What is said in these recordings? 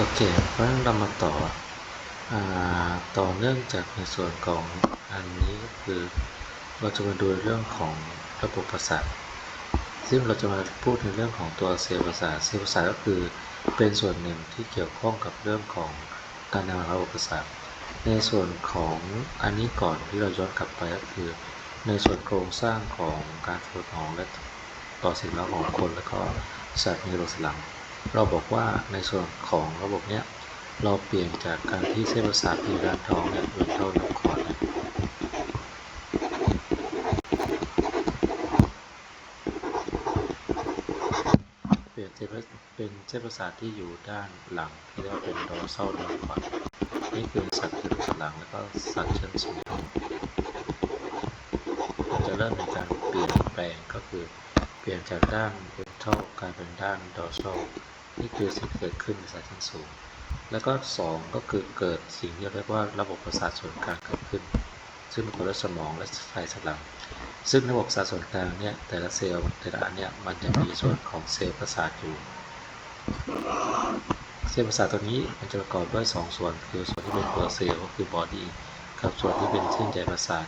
โอเคเพราะฉะนั้นเรามาต่ออต่อเนื่องจากในส่วนของอันนี้ก็คือเราจะมาดูเรื่องของระบบประสาทซึ่งเราจะมาพูดในเรื่องของตัวเซลล์ประสาทเซลล์ประสาทก็คือเป็นส่วนหนึ่งที่เกี่ยวข้องกับเรื่องของการทำงานระบบประสาทในส่วนของอันนี้ก่อนที่เราย้อนกลับไปก็คือ ในส่วนโครงสร้างของการฝึกของและต่อสิ่งเล้าของคน และก็สัตว์ในโลกสลัง เราบอกว่าในส่วนของระบบเนี้ยเราเปลี่ยนจากการที่เส้นประสาทที่อยู่ด้านท้องเนี่ยเป็นเท่าน้ำคอดเนี่ยเปลี่ยนเส้นเป็นเส้นประสาทที่อยู่ด้านหลังที่เรียกว่าเป็นดอร์ซัลน้ำคอร์ดนี่คือสัตว์ที่หลังแล้วก็สัตว์เชิงสูงจะเริ่มในการเปลี่ยนแปลงก็คือเปลี่ยนจากด้านเวนทรัลกลายเป็นด้านดอร์ซัล นี่คือสิ่งที่เกิดขึ้นในสายชั้นสูง แล้วก็ 2 ก็คือเกิดสิ่งที่เรียกว่าระบบประสาทส่วนกลางเกิดขึ้น ซึ่งเป็นตัวสมองและไฟสลัง ซึ่งระบบประสาทส่วนกลางเนี่ยแต่ละเซลล์แต่ละอันเนี่ยมันจะมีส่วนของเซลล์ประสาทอยู่ เซลล์ประสาทตัวนี้มันจะประกอบด้วย 2 ส่วน คือส่วนที่เป็นตัวเซลล์ก็คือบอดี้กับส่วนที่เป็นเส้นใยประสาท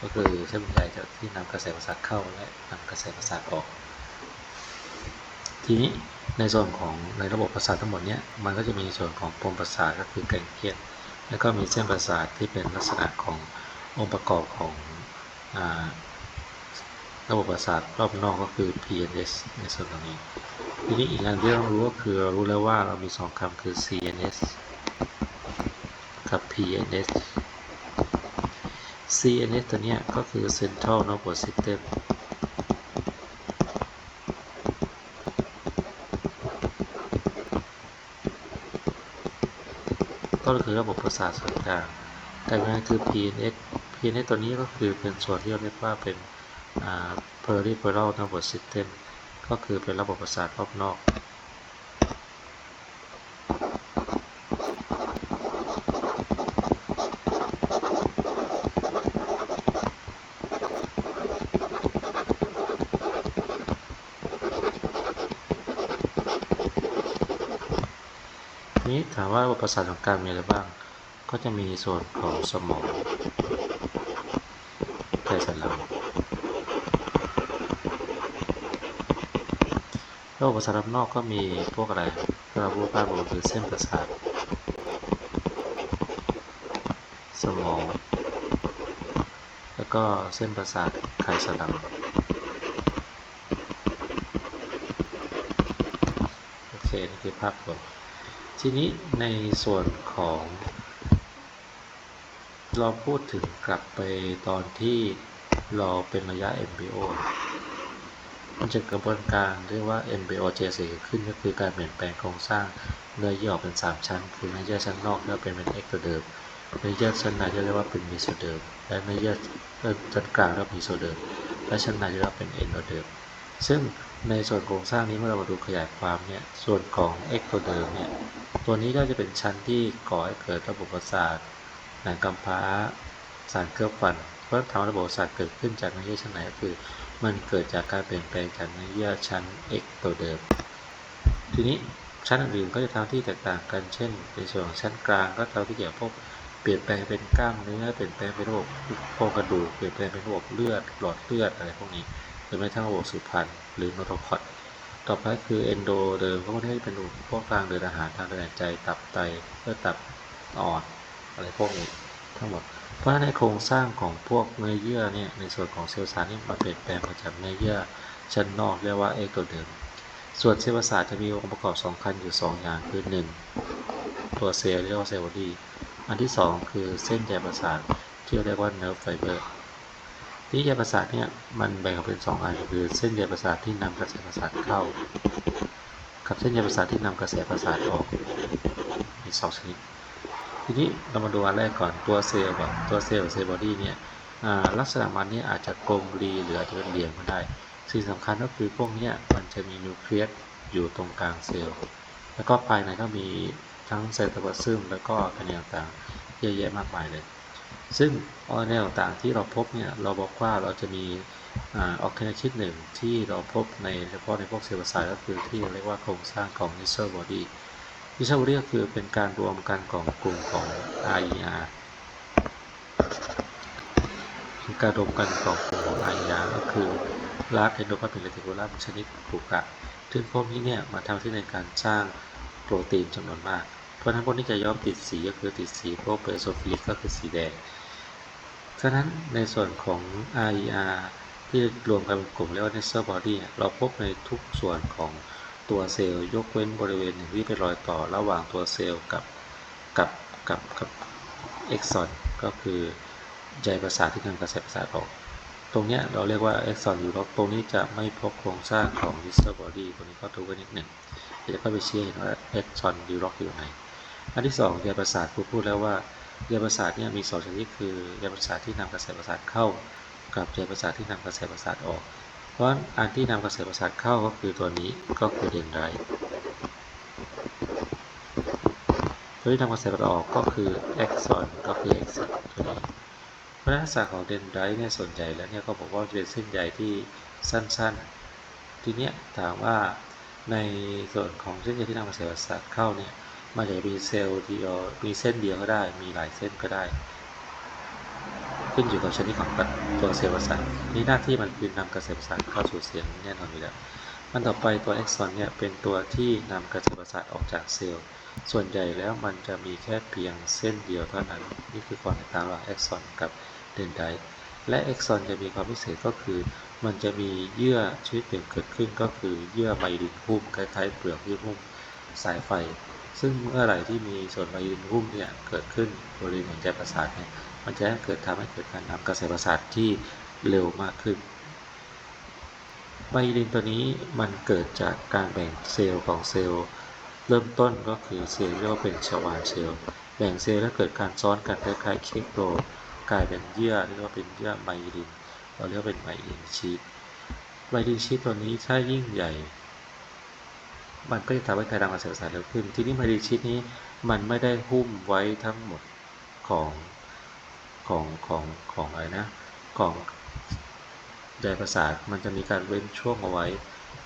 ก็คือเส้นใยที่นำกระแสประสาทเข้าและนำกระแสประสาทออก ทีนี้ในส่วนของในระบบประสาททั้งหมดเนี้ยมันก็จะมีส่วนของปมประสาทก็คือแกงเกียนแล้วก็มีเส้นประสาทที่เป็นลักษณะขององค์ประกอบของอระบบประสาทรอบนอกก็คือ PNS ในส่วนตรงนี้ ทีนี้อีกอันที่เรารู้ก็คือเรารู้แล้วว่าเรามีสองคำคือ CNS กับ PNS CNS ตัวเนี้ยก็คือ Central Nervous System ก็คือระบบประสาทส่วนกลางแต่มันคือ PNS PNS ตัวนี้ก็คือเป็นส่วนที่เราเรียกว่าเป็น peripheral nervous system ก็คือเป็นระบบประสาทรอบนอก นี้ถามว่าระบบประสาทของกางมีอะไรบ้าง ก็จะมีส่วนของสมองไขสันหลังระบบประสาทรอบนอกก็มีพวกอะไรเราพูดภาพรวมคือเส้นประสาทสมอง แล้วก็เส้นประสาทไขสันหลังโอเคนี่คือภาพรวม ทีนี้ในส่วนของ เราพูดถึงกลับไปตอนที่เราเป็นระยะ MBO มันจะกระบวนการเรียกว่า MBO JC ขึ้นก็คือการเปลี่ยนแปลงโครงสร้างเนื้อเยื่อออกเป็น 3 ชั้น คือเนื้อเยื่อชั้นนอกเรียกว่าเป็นเป็นเอ็กโตเดิมเนื้อเยื่อชั้นในจะเรียกว่าเป็นมีโซเดิมและเนื้อเยื่อชั้นกลางเรียกว่ามีโซเดิมและชั้นในเรียกว่าเป็นเอนโดเดิมซึ่ง ในส่วนโครงสร้างนี้เมื่อเรามาดูขยายความเนี่ยส่วนของเอ็กโตเดิมเนี่ยตัวนี้ก็จะเป็นชั้นที่ก่อให้เกิดระบบประสาทหนังกำพร้าสารเคลือบฟันเพราะทำระบบประสาทเกิดขึ้นจากเนื้อเยื่อชั้นไหนก็คือ มันเกิดจากการเปลี่ยนแปลงจากเนื้อเยื่อชั้น X ตัวเดิม ทีนี้ชั้นอื่นก็จะทำที่แตกต่างกันเช่นในส่วนของชั้นกลางก็ทำที่เกี่ยวกับพวกเปลี่ยนแปลงเป็นกล้ามเนื้อเปลี่ยนแปลงเป็นระบบโครงกระดูกเปลี่ยนแปลงเป็นระบบเลือดหลอดเลือดอะไรพวกนี้ รือแม้กระทั่งระบบสืบพันธุ์หรือโนโทคอดต่อไปคือเอนโดเดิมก็ไม่ได้เป็นพวกทางเดินอาหารทางเดินหายใจตับไตเลือตับอ่อนอะไรพวกนี้ทั้งหมด เพราะในโครงสร้างของพวกเนื้อเยื่อเนี่ยในส่วนของเซลล์สาทนี่มันเปลี่ยนแปลงมาจากเนื้อเยื่อชั้นนอกเรียกว่าเอ็กโตเดิมส่วนเซลล์ประสาทจะมีองค์ประกอบสำคัญอยู่ 2 อย่างคือ 1 ตัวเซลล์เรียกว่าเซลล์บอดี้อันที่ 2 คือเส้นใยประสาทที่เรียกว่าเนิร์ฟไฟเบอร์ ที่ใยประสาทเนี่ยมันแบ่งออกเป็น2อันคือเส้นใยประสาทที่นำกระแสประสาทเข้า กับเส้นใยประสาทที่นำกระแสประสาทออกมีสองชนิดทีนี้เรามาดูอันแรกก่อนตัวเซลล์แบบตัวเซลล์เซลล์บอดี้เนี่ยลักษณะมันเนี่ยอาจจะกลมรีหรืออาจจะเป็นเหลี่ยมก็ได้สิ่งสำคัญก็คือพวกเนี้ยมันจะมีนิวเคลียสอยู่ตรงกลางเซลล์แล้วก็ภายในก็มีทั้งไซโตพลาซึมแล้วก็ออร์แกต่างๆเยอะแยะมากมายเลย ซึ่งออร์แกเนลต่างๆที่เราพบเนี่ยเราบอกว่าเราจะมีออร์แกนชนิดหนึ่งที่เราพบในเฉพาะในพวกเซลล์ประสาทก็คือที่เรียกว่าโครงสร้างของ n i s s e l body น discovery ก็คือเป็นการรวมกันของกลุ่มของ RER การรวมกันของกลุ่มของ RER ก็คือ large endoplasmic reticulum ชนิดกลุ่มะซึ่งพวกนี้เนี่ยมาทำที่ในการสร้างโปรตีนจำนวนมาก เพราะฉะนั้นพวกนี้จะย้อมติดสีก็คือติดสีพวกเบโซฟิลิกก็คือสีแดง ฉะนั้นในส่วนของ RER ที่รวมกันเป็นกลุ่มเรียกว่า Nestor body เนี่ยเราพบในทุกส่วนของตัวเซลล์ยกเว้นบริเวณหนึ่งที่เป็นรอยต่อระหว่างตัวเซลล์กับกับกับกับเอ็กซอนก็คือใยประสาทที่นำกระแสประสาทออก ตรงนี้เราเรียกว่าเอ็กซอนยูร็อกตรงนี้จะไม่พบโครงสร้างของ Nestor body ตรงนี้ก็ดูไว้นิดหนึ่งเดี๋ยวก็ไปเชี้เห็นว่าเอ็กซอนยูร็อกอยู่ไหนอันที่สองใยประสาทครูพูดแล้วว่า ใยประสาทเนี่ยมีสองชนิดคือใยประสาทที่นำกระแสประสาทเข้า กับใยประสาทที่นำกระแสประสาทออก เพราะอันที่นำกระแสประสาทเข้าก็คือตัวนี้ก็คือเดนไรตัวที่นำกระแสประสาทออกก็คือเอ็กซอนก็คือเอ็กซอนตัวนี้พราะลักษณะของเดนไรเนี่ยส่วนใหญ่แล้วเนี่ยก็บอกว่าจะเป็นเส้นใยที่สั้นๆ ทีเนี้ยถามว่าในส่วนของเส้นใยที่นำกระแสประสาทเข้าเนี่ย มันจะมีเซลล์เดียวมีเส้นเดียวก็ได้ มีหลายเส้นก็ได้ ขึ้นอยู่กับชนิดของตัวเซลล์ประสาทนี่หน้าที่มันคือนำกระแสประสาทเข้าสู่เซลล์แน่นอนอยู่แล้วมันต่อไปตัวเอ็กซอนเนี่ยเป็นตัวที่นำกระแสประสาทออกจากเซลล์ ส่วนใหญ่แล้วมันจะมีแค่เพียงเส้นเดียวเท่านั้น นี่คือความแตกต่างระหว่างเอ็กซอนกับเดนไดและเอ็กซอนจะมีความพิเศษก็คือ มันจะมีเยื่อชนิดหนึ่งเกิดขึ้นก็คือเยื่อไมลินหุ้มคล้ายๆเปลือกที่หุ้มสายไฟ ซึ่งเมื่อไหร่ที่มีส่วนไมลินหุ้มเนี่ยเกิดขึ้นบริเวณของใจประสาทเนี่ยมันจะเกิดทำให้เกิดการนำกระแสประสาทที่เร็วมากขึ้นไมลินตัวนี้มันเกิดจากการแบ่งเซลล์ของเซลล์ เริ่มต้นก็คือเซลล์เรียกว่าเป็นชวาเซลล์แบ่งเซลล์แล้วเกิดการซ้อนกันคล้ายๆเค้กโรกลายเป็นเยื่อเรียกว่าเป็นเยื่อไมลินเราเรียกว่าเป็นไมลินชีทไมลินชีทตัวนี้ถ้ายิ่งใหญ่ มันก็จะทำให้การนำกระแสประสาทเร็วขึ้น ทีนี้ไมลิชีทนี้มันไม่ได้หุ้มไว้ทั้งหมดของของของของอะไรนะของใยประสาทมันจะมีการเว้นช่วงเอาไว้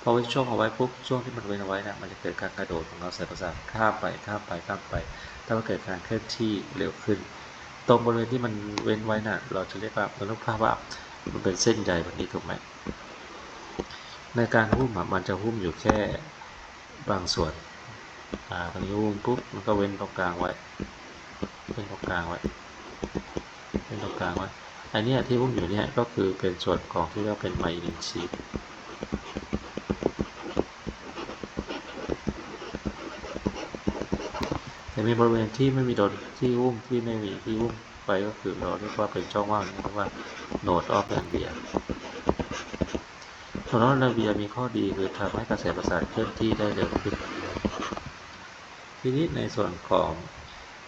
พอเว้นช่วงเอาไว้ปุ๊บช่วงที่มันเว้นเอาไว้นะมันจะเกิดการกระโดดของเราสายประสาทข้ามไปข้ามไปข้ามไปถ้ามันเกิดการเคลื่อนที่เร็วขึ้น ตรงบริเวณที่มันเว้นไว้นะ่ะเราจะเรียกว่าเราต้องภาพว่ามันเป็นเส้นใยแบบนี้ถูกไหมในการหุ้มมันจะหุ้มอยู่แค่ บางส่วนอ่าตรงนี้หุ้มปุ๊บมันก็เว้นตรงกลางไว้เว้นตรงกลางไว้เป็นตรงกลางไว้อันนี้ที่พุ่มอยู่เนี่ยก็คือเป็นส่วนของที่เรียกเป็นไมลินชีทแต่มีบริเวณที่ไม่มีโดนที่หุ้มที่ไม่มีที่หุ้มไปก็คือเราเรียกว่าเป็นช่องว่างนี่เรียกว่าโนดออฟแลนเบีย โนอลเบียมีข้อดีคือทำให้กระแสประสาทเคลื่อนที่ได้เร็วขึ้น ทีนี้ในส่วนของ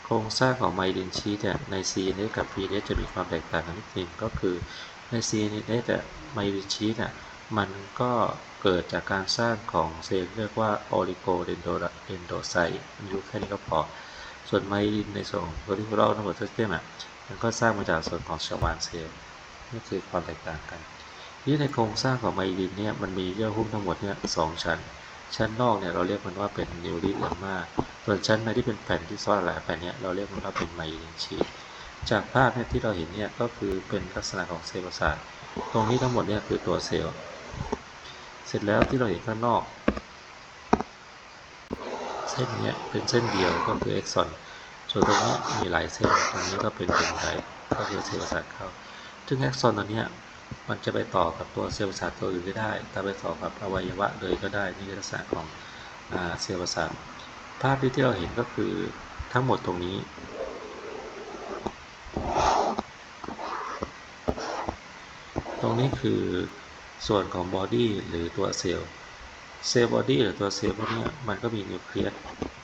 โครงสร้างของไมลินชีทใน CNS กับ PNS จะมีความแตกต่างกันนิดนึงก็คือใน CNS ไมลินชีทมันก็เกิดจากการสร้างของเซลล์เรียกว่าโอลิโกเดนโดเดนโดไซต์มันอยู่แค่นี้ก็พอ ส่วนไมลินในส่วนของโพลิโพลัลทั้งหมดทั้งเต็มมันก็สร้างมาจากส่วนของชวานเซลล์นี่คือความแตกต่างกัน ที่ในโครงสร้างของไมลินเนี่ยมันมีเยื่อหุ้มทั้งหมดเนี่ยสองชั้น ชั้นนอกเนี่ยเราเรียกมันว่าเป็นนิวริเลมมาส่วนชั้นในที่เป็นแผ่นที่ซ้อนหลายแผ่นเนี่ยเราเรียกมันว่าเป็นไมลินชีทจากภาพเนี่ยที่เราเห็นเนี่ยก็คือเป็นลักษณะของเซลล์ประสาทตรงนี้ทั้งหมดเนี่ยคือตัวเซลล์เสร็จแล้วที่เราเห็นข้างนอก เส้นเนี้ยเป็นเส้นเดียวก็คือเอ็กซอนส่วนตรงนี้มีหลายเส้นตรงนี้ก็เป็นเป็นไดก็คือเซลล์ประสาทเข้าซึ่งเอ็กซอนตัวเนี้ย มันจะไปต่อกับตัวเซลล์ประสาทตัวอื่นก็ได้แต่ไปต่อกับอวัยวะเลยก็ได้นี่คือลักษณะของเซลล์ประสาทภาพที่เราเห็นก็คือทั้งหมดตรงนี้ ตรงนี้คือส่วนของบอดี้หรือตัวเซลล์เซลล์บอดี้หรือตัวเซลล์พวกนี้มันก็มีนิวเคลียส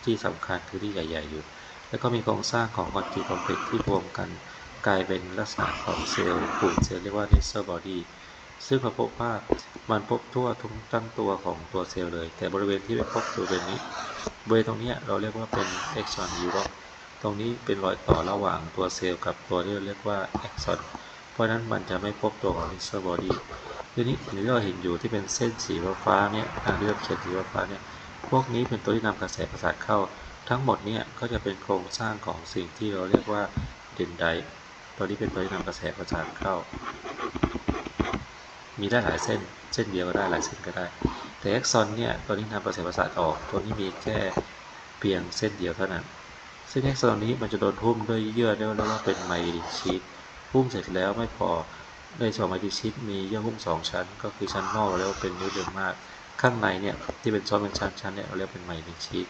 ที่สำคัญคือที่ใหญ่ ๆ อยู่ แล้วก็มีโครงสร้างของคอนติคอมเพล็กซ์ที่รวมกัน กลายเป็นลักษณะของเซลล์กลุ่มเซลล์เรียกว่า Nestor body ซึ่งเราพบว่ามันพบทั่วทุกทั้งตัวของตัวเซลล์เลย แต่บริเวณที่ไม่พบบริเวณนี้บริเวณตรงนี้เราเรียกว่าเป็น exon u r o ตรงนี้เป็นรอยต่อระหว่างตัวเซลล์กับตัวที่เรียกว่า exon เพราะนั้นมันจะไม่พบตัวของ Nestor body ทีนี้ที่เราเห็นอยู่ที่เป็นเส้นสีฟ้าเนี่ยทางเลือกเขียนสีฟ้าเนี่ยพวกนี้เป็นตัวที่นำกระแสประสาทเข้า ทั้งหมดเนี่ยก็จะเป็นโครงสร้างของสิ่งที่เราเรียกว่าเดนได ตัวนี้เป็นตัวที่นำกระแสประสาทเข้า มีได้หลายเส้น เส้นเดียวก็ได้หลายเส้นก็ได้ แต่เอ็กซอนเนี่ยตัวนี้นำกระแสประสาทออก ตัวนี้มีแค่เพียงเส้นเดียวเท่านั้น ซึ่งเอ็กซอนนี้มันจะโดนหุ้มด้วยเยื่อเรียกว่าเป็นไมลินชีตหุ้มเสร็จแล้วไม่พอในส่วนไมลินชีตมีเยื่อหุ้มสองชั้น ก็คือชั้นนอกเราเรียกว่าเป็นนิวเดอร์มาก ข้างในเนี่ยที่เป็นซ้อนเป็นชั้นชั้นเนี่ยเราเรียกเป็นไมลินชีต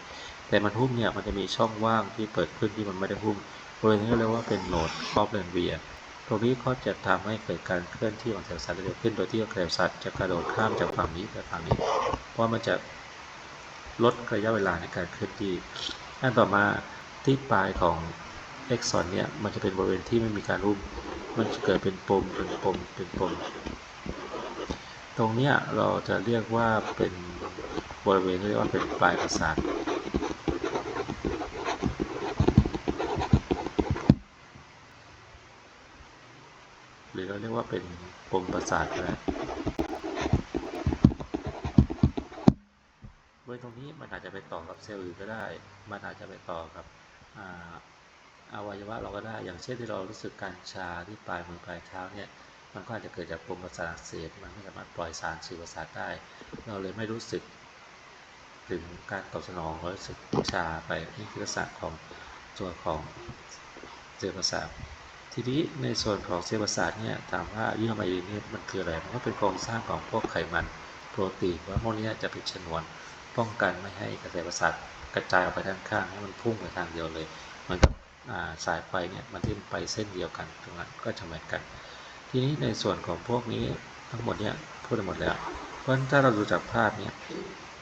แต่มันหุ้มเนี่ยมันจะมีช่องว่างที่เปิดขึ้นที่มันไม่ได้หุ้ม บริเวณนี้เรียกว่าเป็นโหนดครอบเลนเวียตรงนี้ก็จะทำให้เกิดการเคลื่อนที่ของเซลล์สัตว์เร็วขึ้นโดยที่เซลล์สัตว์จะกระโดดข้ามจากฝั่งนี้ไปฝั่งนี้ เพราะมันจะลดระยะเวลาในการเคลื่อนที่อันต่อมาที่ปลายของเอ็กซอนเนี่ยมันจะเป็นบริเวณที่ไม่มีการรุ่ม มันจะเกิดเป็นปมเป็นปมเป็นปม ตรงเนี้ยเราจะเรียกว่าเป็นบริเวณที่เรียกว่าเป็นปลายประสาท หรือ เป็นปมประสาทก็ได้บริเวณตรงนี้มันอาจจะไปต่อกับเซลล์อื่นก็ได้ มันอาจจะไปต่อกับออวัยวะเราก็ได้ อย่างเช่นที่เรารู้สึกการชาที่ปลายมือปลายเท้าเนี่ย มันก็อาจจะเกิดจากปมประสาทอักเสบ มันไม่สามารถปล่อยสารสื่อประสาทได้ เราเลยไม่รู้สึกถึงการตอบสนองรู้สึกชาไปนี่คือลักษณะของตัวของเซลล์ประสาท ทีนี้ในส่วนของเซลล์ประสาทเนี่ยถามว่าเยื่อไมลินเนี่ยมันคืออะไร มันก็เป็นโครงสร้างของพวกไขมันโปรตีนว่าพวกนี้จะเป็นชนวนป้องกันไม่ให้กระแสประสาทกระจายออกไปด้านข้างให้มันพุ่งไปทางเดียวเลยเหมือนกับสายไฟเนี่ยมันที่ไปเส้นเดียวกันตรงนั้นก็จะเหมือนกัน ทีนี้ในส่วนของพวกนี้ทั้งหมดเนี่ยพูดไปหมดแล้วเพราะถ้าเราดูจากภาพเนี่ย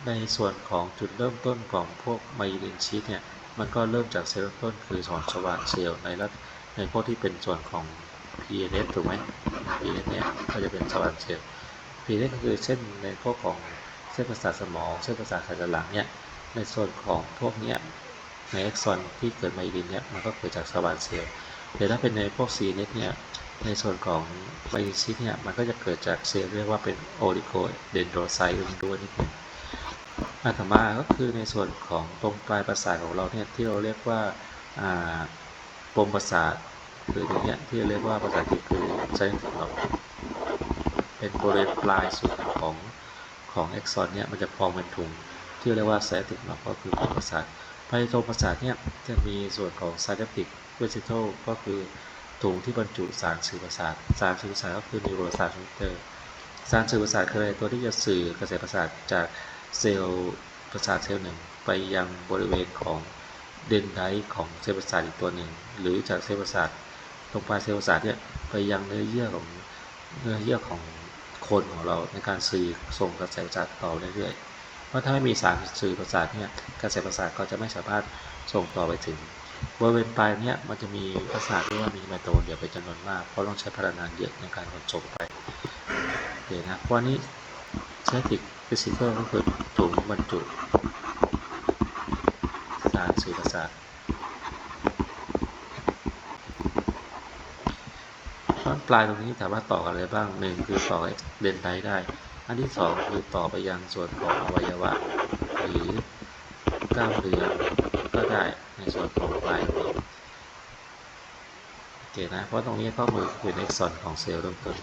ในส่วนของจุดเริ่มต้นของพวกไมลินชีตเนี่ยมันก็เริ่มจากเซลล์ต้นคือส่วนสว่างเซลล์ในรัฐ ในพวกที่เป็นส่วนของ PNS ถูกไหม PNS เนี่ยก็จะเป็นสว่างเซลล์ PNS ก็คือเส้นในพวกของเส้นประสาทสมอง เส้นประสาทสันหลังเนี่ย ในส่วนของพวกเนี้ยในเอ็กซอนที่เกิดไมลินเนี่ยมันก็เกิดจากสว่างเซลล์แต่ถ้าเป็นในพวก CNS เนี่ยในส่วนของไมลินชิตเนี่ยมันก็จะเกิดจากเซลล์เรียกว่าเป็นโอลิโกเดนโดไซต์ด้วยนิดนึงอันต่อมาก็คือในส่วนของตรงปลายประสาทของเราเนี่ยที่เราเรียกว่าปมประสาท หรืออย่างเงี้ยที่เรียกว่าภาษาอังกฤษคือไซน์ของเป็นบริเวณปลายสุดของของเอ็กซอนเนี่ยมันจะพองเป็นถุงที่เรียกว่าไซติกเนาะก็คือปมประสาทภายในตัวประสาทเนี่ยจะมีส่วนของไซเนติกเวสิโตก็คือถุงที่บรรจุสารสื่อประสาทสารสื่อประสาทก็คือนิวโรทรานสมิเตอร์สารสื่อประสาทคืออะไรตัวที่จะสื่อกระแสประสาทจากเซลล์ประสาทเซลล์หนึ่งไปยังบริเวณของเดนไดของเซลล์ประสาทอีกตัวหนึ่งหรือจากเซลล์ประสาท ตรงปลายเซลล์ประสาทเนี่ยไปยังเนื้อเยื่อของเนื้อเยื่อของคนของเราในการสื่อส่งกระแสประสาทต่อเรื่อยๆ เพราะถ้าไม่มีสารสื่อประสาทเนี่ยกระแสประสาทก็จะไม่สามารถส่งต่อไปถึงบริเวณปลายเนี่ยมันจะมีลักษณะที่ว่ามีไมโตคอนเดียเป็นจำนวนมากเพราะต้องใช้พลังงานเยอะในการขนส่งไปโอเคนะเพราะนี้เซติกฟิสิกอลก็คือถุงบรรจุสารสื่อประสาท เพราะปลายตรงนี้ถามว่าต่อกันอะไรบ้างหนึ่งคือต่อเดนไดได้ อันที่สองคือต่อไปยังส่วนของอวัยวะ หรือกล้ามเนื้อก็ได้ในส่วนของปลายนี้โอเคนะเพราะตรงนี้ก็มือเป็นเอ็กซอนของเซลล์เริ่มต้น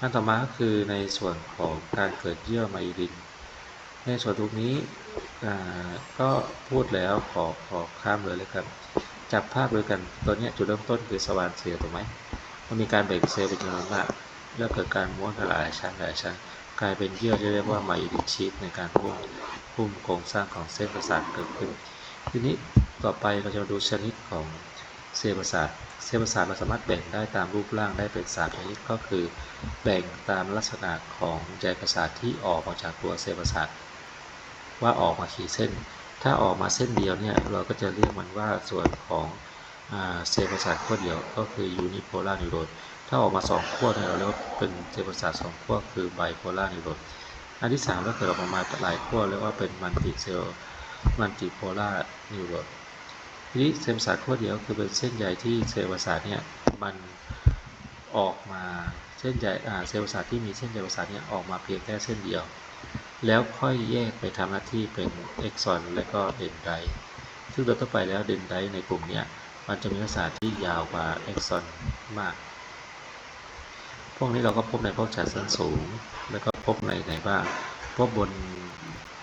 อันต่อมาก็คือในส่วนของการเกิดเยื่อไมลิน ในส่วนตรงนี้ก็พูดแล้วขอขอข้ามเลยเลยครับจับภาพด้วยกันตัวนี้จุดเริ่มต้นคือสวานเซลล์ถูกไหม มันมีการแบ่งเซลล์เป็นจำนวนมากแล้วเกิดการม้วนหลายชั้นหลายชั้น กลายเป็นเยื่อที่เรียกว่าไมลิชีตในการพุ่มพุ่มโครงสร้างของเส้นประสาทเกิดขึ้น ทีนี้ต่อไปเราจะดูชนิดของเซลล์ประสาท เซลล์ประสาทเราสามารถแบ่งได้ตามรูปร่างได้เป็นสามชนิดก็คือ แบ่งตามลักษณะของใยประสาทที่ออกมาจากตัวเซลล์ประสาทว่าออกมากี่เส้น ถ้าออกมาเส้นเดียวเนี่ยเราก็จะเรียกมันว่าส่วนของ เซลล์ประสาทขั้วเดียวก็คือยูนิโพลาร์นิวโรนถ้าออกมาสองขั้วเนี่ยเราเรียกว่าเป็นเซลล์ประสาทสองขั้วคือไบโพลาร์นิวโรนอันที่สามถ้าเกิดออกมาหลายขั้วเรียกว่าเป็นมัลติเซลล์มัลติโพลาร์นิวโรนทีนี้เซลล์ประสาทขั้วเดียวคือเป็นเส้นใยที่เซลล์ประสาทเนี่ยมันออกมาเส้นใยเซลล์ประสาทที่มีเส้นใยประสาทเนี่ยออกมาเพียงแค่เส้นเดียว แล้วค่อยแยกไปทำหน้าที่เป็นเอ็กซอนและก็เดนไดซึ่งโดยทั่วไปแล้วเดนไดในกลุ่มเนี้ย มันจะมีลักษณะที่ยาวกว่าเอ็กซอนมาก พวกนี้เราก็พบในพวกจัดสันสูง แล้วก็พบในไหนบ้าง พบบน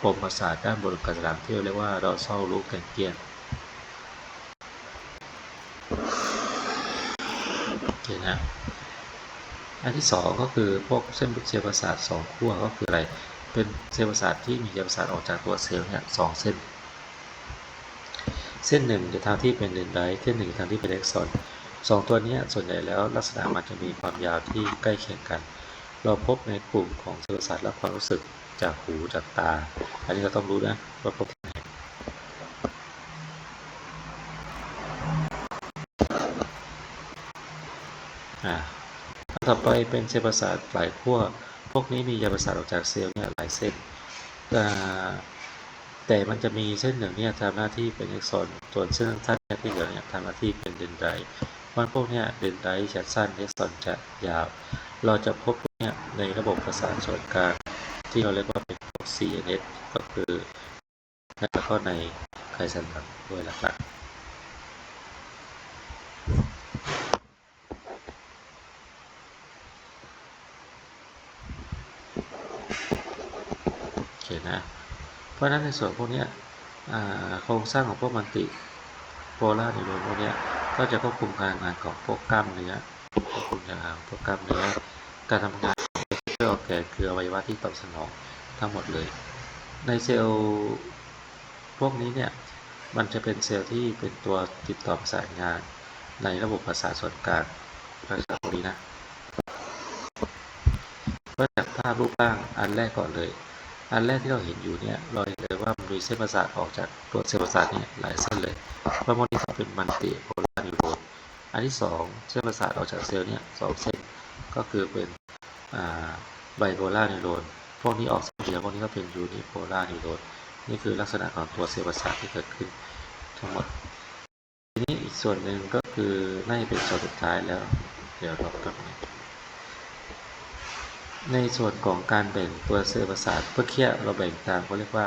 ปมประสาทด้านบนกระสลังที่เรียกว่าดอซอลลูกแกนเกียนโอเคนะอันที่สองก็คือพวกเส้นเซลล์ประสาทสองขั้วก็คืออะไร เป็นเซลล์ประสาทที่มีเซลล์ประสาทออกจากตัวเซลล์เนี่ยสองเส้น เส้นหนึ่งจะทางที่เป็นเดนไดท์เส้นหนึ่งทางที่เป็นเอ็กซอนสองตัวนี้ส่วนใหญ่แล้วลักษณะมันจะมีความยาวที่ใกล้เคียงกัน เราพบในกลุ่มของเซลล์ประสาทและความรู้สึกจากหูจากตา อันนี้เราต้องรู้นะว่าพบที่ไหนอ่าต่อไปเป็นเซลล์ประสาทหลายขั้วพวกนี้มีใยประสาทออกจากเซลล์เนี่ยหลายเส้น แต่มันจะมีเส้นหนึ่งเนี่ยทำหน้าที่เป็นเอ็กซอนส่วนเส้นสั้นๆที่เหลือเนี่ยทำหน้าที่เป็นเดนไดร์เพราะพวกเนี่ยเดนไดร์จะสั้นเอ็กซอนจะยาว เราจะพบพวกเนี่ยในระบบประสาทส่วนกลางที่เราเรียกว่าเป็นพวก CNS ก็คือแล้วก็ในไขสันหลังด้วยหลักๆ โอเคนะ เพราะฉะนั้นในส่วนพวกนี้โครงสร้างของพวกมันติโพล่าในโรนพวกนี้ก็จะควบคุมการทำงานของพวกกล้ามเนื้อควบคุมการทำงานของพวกกล้ามเนื้อการทำงานของเพื่อออกแก่คืออวัยวะที่ตอบสนองทั้งหมดเลย ในเซลล์พวกนี้เนี่ยมันจะเป็นเซลล์ที่เป็นตัวติดต่อประสานงานในระบบประสาทส่วนกลางประสาทตรงนี้นะก็จากภาพรูปร่างอันแรกก่อนเลย อันแรกที่เราเห็นอยู่เนี่ยเราเห็นเลยว่ามันมีเส้นประสาทออกจากตัวเซลล์ประสาทเนี่ยหลายเส้นเลยเพราะพวกนี้เขาเป็นมันติโพลาร์นิวโรนอันที่สองเส้นประสาทออกจากเซลล์เนี่ยสองเส้นก็คือเป็นไบโพลาร์นิวโรนพวกนี้ออกเส้นเดียวพวกนี้ก็เป็นยูนิโพลาร์นิวโรนนี่คือลักษณะของตัวเซลล์ประสาทที่เกิดขึ้นทั้งหมดทีนี้อีกส่วนหนึ่งก็คือน่าจะเป็นส่วนสุดท้ายแล้วเดี๋ยวเรากลับมา ในส่วนของการแบ่งตัวเซลล์ประสาทเมื่อกี้เราแบ่งตามเขาเรียกว่า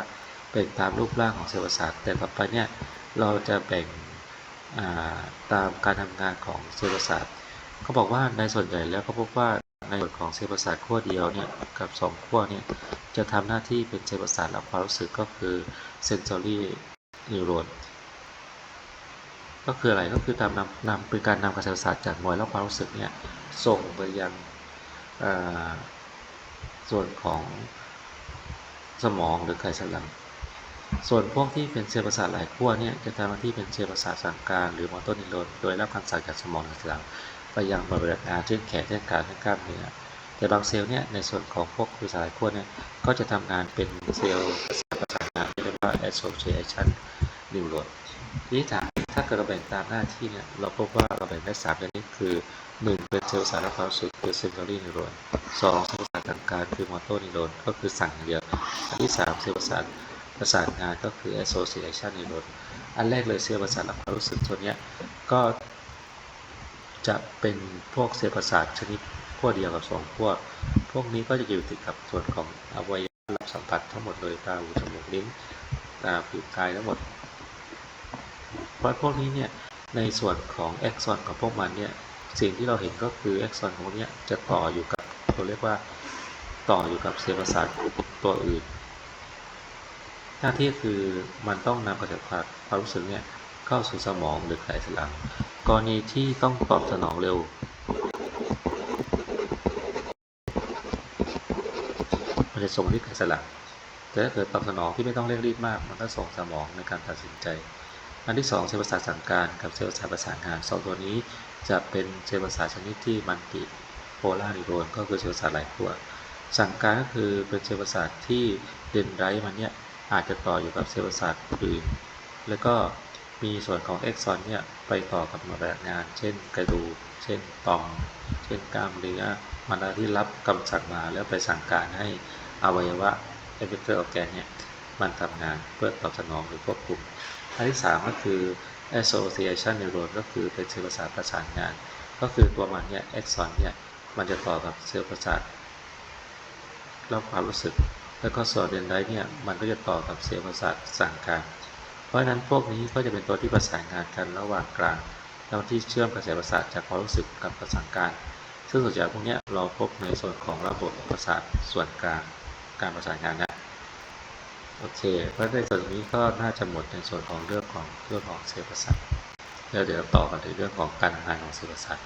แบ่งตามรูปร่างของเซลล์ประสาทแต่ต่อไปเนี่ยเราจะแบ่งตามการทำงานของเซลล์ประสาทเขาบอกว่าในส่วนใหญ่แล้วเขาพบว่าในส่วนของเซลล์ประสาทขั้วเดียวเนี่ยกับสองขั้วเนี่ยจะทำหน้าที่เป็นเซลล์ประสาทรับความรู้สึกก็คือ sensory neuron ก็คืออะไรก็คือตามนำนำเป็นการนำกระแสประสาทจากหน่วยรับความรู้สึกเนี่ยส่งไปยัง ส่วนของสมองหรือไขสันหลัง ส่วนพวกที่เป็นเซลล์ประสาทหลายขั้วเนี่ยจะทำหน้าที่เป็นเซลล์ประสาทสั่งการหรือมอเตอร์นิโรนโดยรับคำสั่งจากสมองหรือสันหลัง ไปยังบริเวณงาเช่นแขนเช่นกราเช่นกล้ามเนื้อแต่บางเซลล์เนี่ยในส่วนของพวกประสาทหลายขั้วเนี่ยก็จะทำงานเป็นเซลล์ประสาทประสานงานที่เรียกว่า association neuron ที่ถามถ้าเกิดเราแบ่งตามหน้าที่เนี่ยเราพบว่าเราแบ่งได้สามชนิดคือ 1 เป็นเซลล์สารับความรู้สึกคือ sensory neuron 2เซลล์ประสาทสั่งการคือ motor neuron ก็คือสั่งอย่างเดียว อันที่ 3 เซลล์ประสาทประสานงานก็คือ association neuron อันแรกเลยเซลล์ประสาทรับความรู้สึกตัวเนี้ยก็จะเป็นพวกเซลล์ประสาทชนิดขั้วเดียวกับ2ขั้วพวกนี้ก็จะอยู่ติดกับส่วนของอวัยวะรับสัมผัสทั้งหมดเลยตาหูจมูกลิ้นตาผิวกายทั้งหมด เพราะพวกนี้เนี่ยในส่วนของแอ็กซอนของพวกมันเนี่ย สิ่งที่เราเห็นก็คือแอ็กซอนของพวกนี้จะต่ออยู่กับเราเรียกว่าต่ออยู่กับเซลล์ประสาทตัวอื่น หน้าที่คือมันต้องนำกระแสความรู้สึกเนี่ยเข้าสู่สมองหรือไขสันหลัง กรณีที่ต้องตอบสนองเร็ว มันจะส่งที่ไขสันหลังแต่ถ้าเกิดตอบสนองที่ไม่ต้องเร่งรีบมาก มันก็ส่งสมองในการตัดสินใจ อันที่ 2 เซลล์ประสาทสั่งการกับเซลล์ประสาทประสานงานสองตัวนี้ จะเป็นเซลล์ประสาทชนิดที่มันติโพลาร์นิโรนก็คือเซลล์ประสาทหลายขั้วสั่งการก็คือเป็นเซลล์ประสาทที่เดนไรมันเนี่ยอาจจะต่ออยู่กับเซลล์ประสาทอื่น แล้วก็มีส่วนของเอ็กซอนเนี่ยไปต่อกับหน่วยปฏิบัติงาน เช่นกระดูก เช่นต่อม เช่นกล้ามเนื้อมันที่รับคำสั่งมาแล้วไปสั่งการให้อวัยวะเอฟเฟกเตอร์ออแกนเนี่ยมันทำงานเพื่อตอบสนองหรือควบคุมอันที่ 3 ก็คือ association neuron ก็คือเป็นเซลล์ประสาทประสานงาน ก็คือตัวมันเนี่ย axon เนี่ย มันจะต่อกับเซลล์ประสาทรับความรู้สึก แล้วก็ส่วนเดนไดเนี่ย มันก็จะต่อกับเซลล์ประสาทสั่งการ เพราะฉะนั้นพวกนี้ก็จะเป็นตัวที่ประสานงานกันระหว่างกลางแล้วที่เชื่อมกระแสประสาทจากความรู้สึกกับประสานการ ซึ่งส่วนใหญ่พวกเนี้ยเราพบในส่วนของระบบประสาทส่วนกลางการประสานงานนะ โอเค เพราะในส่วนนี้ก็น่าจะหมดในส่วนของเรื่องของเรื่องของเซลล์ประสาทเดี๋ยวเดี๋ยวต่อกันในเรื่องของการทำงานของเซลล์ประสาท